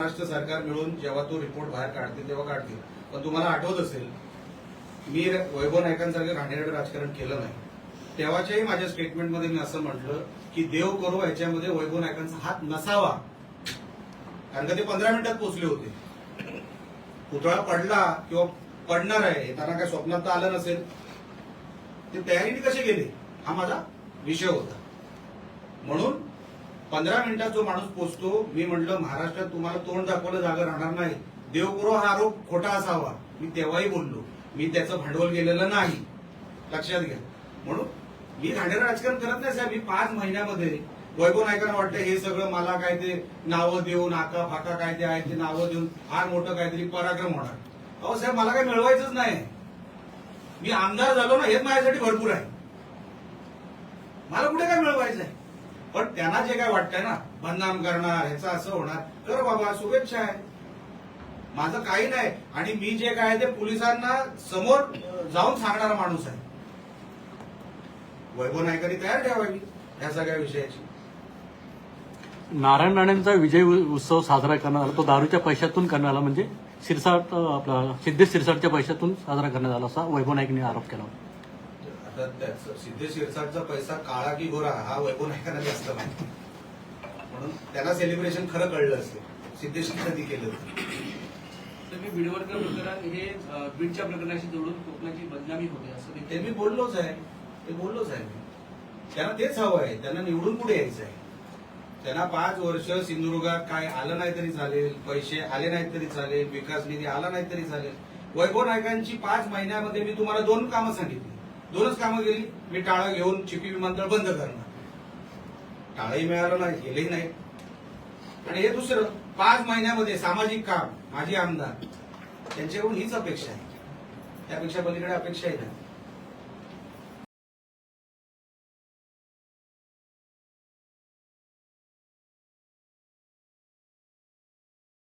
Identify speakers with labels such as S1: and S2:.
S1: महाराष्ट्र सरकार मिळून जेव्हा तो रिपोर्ट बाहेर काढते तेव्हा काढते. पण तुम्हाला आठवत असेल मी वैभव नायकांसारखं घाणेरडं राजकारण केलं नाही. तेव्हाच्याही माझ्या स्टेटमेंटमध्ये मी असं म्हटलं की देव करो याच्यामध्ये वैभव नायकांचा हात नसावा. कारण का ते पंधरा मिनिटात पोहोचले होते. पुतळा पडला किंवा पडणार आहे येताना काय स्वप्नात तर आलं नसेल. ते तयारीने कसे गेले? हा माझा विषय होता. पंधरा मिनिटात जो माणूस पोचतो मी म्हटलं महाराष्ट्रात तुम्हाला तोंड दाखवलं जागा राहणार नाही. देवगुरो हा आरोप खोटा असावा. मी तेव्हाही बोललो. मी त्याचं भांडवल गेलेलं नाही. लक्षात घ्या. म्हणून मी घाणेरडं राजकारण करत नाही साहेब. मी पाच महिन्यामध्ये वैभव नायकांना वाटतं हे सगळं मला काय ते नावं देऊन आका फाका काय ते आहे ते नावं देऊन फार मोठं काहीतरी पराक्रम होणार. अहो साहेब मला काय मिळवायचंच नाही. मी आमदार झालो ना हेच माझ्यासाठी भरपूर आहे. मला कुठे काय मिळवायचं आहे त्यांना जे काय वाटतंय ना बदनाम करणार ह्याचं असं होणार तर बाबा शुभेच्छा आहे. माझं काही नाही. आणि मी जे काय ते पोलिसांना समोर जाऊन सांगणारा माणूस आहे. वैभव नायकांनी तयार ठेवावी या सगळ्या विषयाची.
S2: नारायण राणेंचा विजय उत्सव साजरा करण्यात आला तो दारूच्या पैशातून करण्यात आला म्हणजे सिरसाट आपला सिद्धेश सिरसाटच्या पैशातून साजरा करण्यात आला असा वैभव नाईकने आरोप केला होता.
S1: आता त्याचं सिद्धेश शिरसाटचा पैसा काळा की गोरा हा वैभव नायकांना जास्त माहिती म्हणून त्यांना सेलिब्रेशन खरं कळलं असेल सिद्धेशने कधी केलं होतं.
S3: तर मी बीडवर्कर प्रकरण हे बीडच्या प्रकरणाशी जोडून कोकणाची बदनामी होते असं
S1: ते मी बोललोच आहे. ते बोललोच आहे त्यांना तेच हवं आहे. त्यांना निवडून पुढे यायचं आहे. त्यांना पाच वर्ष सिंधुदुर्गात काय आलं नाही तरी चालेल पैसे आले नाहीत तरी चालेल विकास निधी आला नाही तरी चालेल. वैभव नायकांची पाच महिन्यामध्ये मी तुम्हाला दोन कामं सांगितली. दोनच कामं गेली मी टाळा घेऊन चिपी विमानतळ बंद करणार. टाळाही मिळालं नाही गेलंही नाही. आणि हे दुसरं पाच महिन्यामध्ये सामाजिक काम माझी आमदार त्यांच्याकडून हीच अपेक्षा आहे. त्यापेक्षा पलीकडे अपेक्षाही नाही.